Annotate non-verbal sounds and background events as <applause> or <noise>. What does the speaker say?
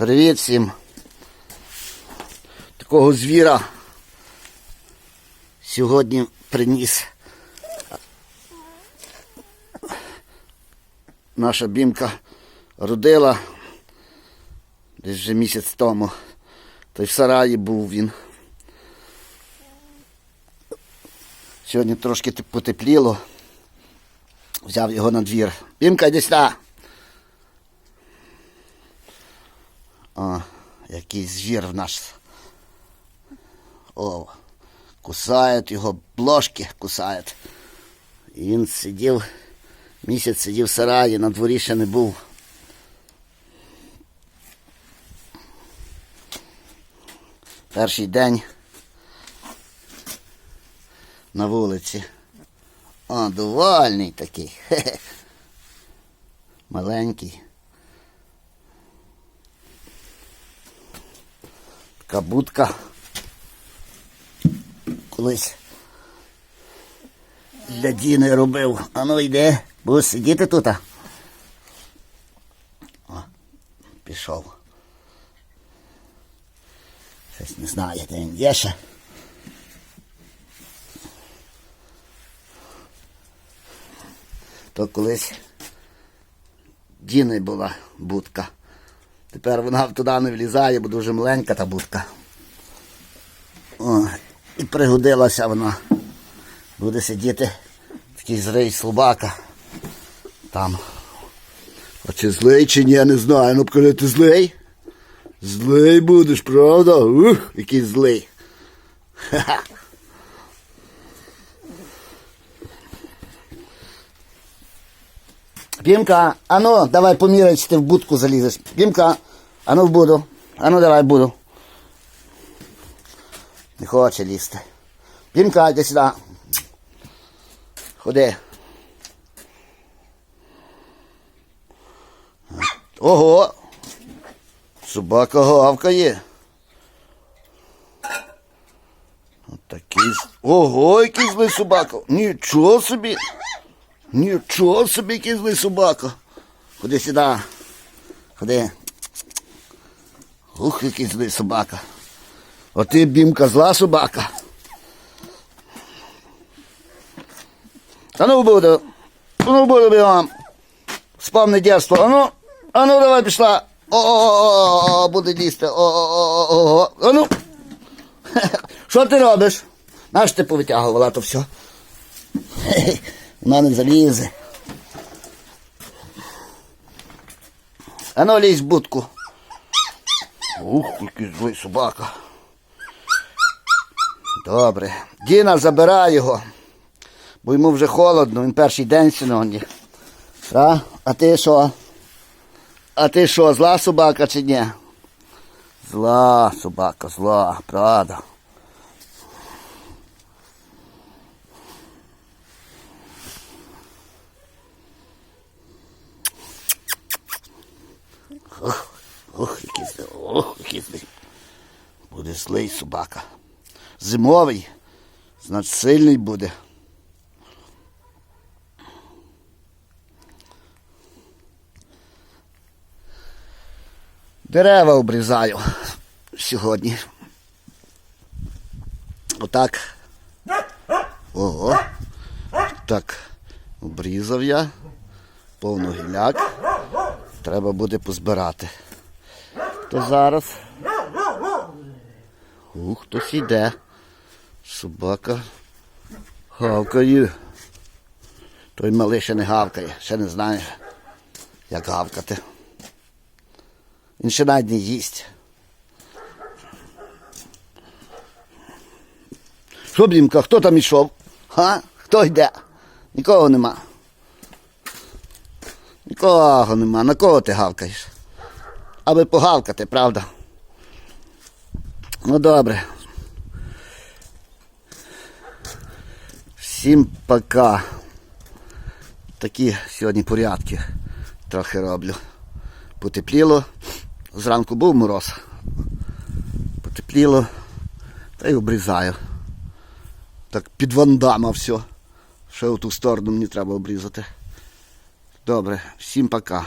Привіт всім. Такого звіра сьогодні приніс наша бімка родила десь вже місяць тому. Та й в сараї був він. Сьогодні трошки потепліло. Взяв його на двір. Бімка, йди сюди. О, який звір в нас. О, кусають його, блошки кусають. І він сидів, місяць сидів в сараї, на дворі ще не був. Перший день на вулиці. О, довольний такий. <laughs> Хе-хе. Маленький. Така будка. Колись для Діни робив. А ну йде, будеш сидіти тут. О, пішов. Щось не знаю, де він є ще. То колись Діни була будка. Тепер вона туди не влізає, бо дуже маленька та будка. О, і пригодилася вона. Буде сидіти такий зрий слабака. Там. А чи злий, чи ні, я не знаю. Ну покажи, ти злий? Злий будеш, правда? Ух, який злий. Ха-ха. Пімка, ану, давай поміряй, чи ти в будку залізеш. Пімка, ану в буду. Ану давай буду. Не хоче лізти. Пімка, йди сюди. Ходи. Ого. Собака гавкає. Отакий. Ого, який злий собака. Нічого собі. Нічого собі, який собака. Ходи сюди. Ходи. Ух, який злий собака. А ти бімка зла собака. Та ну буду. Ну буду бігом. Спомни дєтство. А ну, а давай пішла. О-о-о, буде лізти. О-о-о-о. А ну. <laughs> Що ти робиш? Наш ти повитягувала то все. <laughs> Вона не залізе. А ну лізь в будку. Ух, який злий собака. Добре. Діна, забирай його. Бо йому вже холодно, він перший день сьогодні. А? а ти що? А ти що, зла собака чи ні? Зла собака, зла, правда. Злий, ох, який. Буде злий собака. Зимовий, значить сильний буде. Дерева обрізаю сьогодні. Отак. Ого. Так. Обрізав я. Повно гіляк. Треба буде позбирати. То зараз. Ух, хтось іде. Собака гавкає. Той малий ще не гавкає, ще не знає, як гавкати. Він ще навіть не їсть. Що, Блімка, хто там ішов? Га? Хто йде? Нікого нема. Нікого нема. На кого ти гавкаєш? Аби погавкати, правда? Ну добре. Всім пока. Такі сьогодні порядки трохи роблю. Потепліло. Зранку був мороз. Потепліло. Та й обрізаю. Так під вандама все. Ще в ту сторону мені треба обрізати. Добре, всім пока.